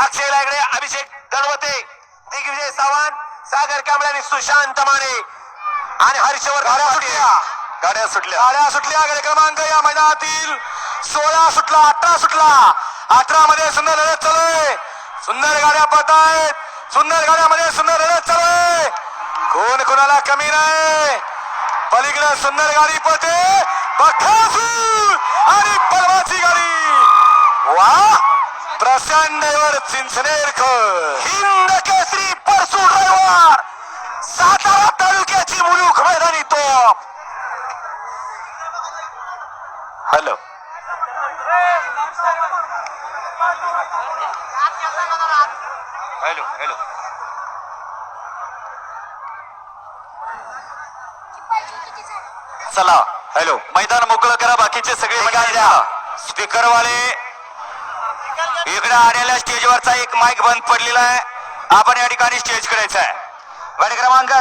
अक्षय Lagarde अभिषेक दणवते दिग्विजय सावंत सागर कांबळे आणि सुशांत माने. आणि हर्षवर्धन गाड्या. सुटल्या. गाड्या सुटल्या. गाड्या सुटल्या. गडे क्रमांक या मैदानातील सोळा सुटला अठरा सुटला. अठरा मध्ये सुंदर लढत चालू आहे. सुंदर गाड्या पळत आहेत सुंदर गाड्यामध्ये सुंदर लढत चालू आहे. कोण कोणाला कमी नाही? पलीकडे सुंदर गाडी पळते. आणि पलवाची गाडी. वा! प्रसन्नवर हॅलो. Hello hello. चला हॅलो. मैदान मोकळं करा बाकीचे सगळे द्या स्पीकर वाले इकडे आलेल्या स्टेजवरचा एक माईक बंद पडलेला आहे. आपण या ठिकाणी स्टेज करायचा आहे गाडी क्रमांक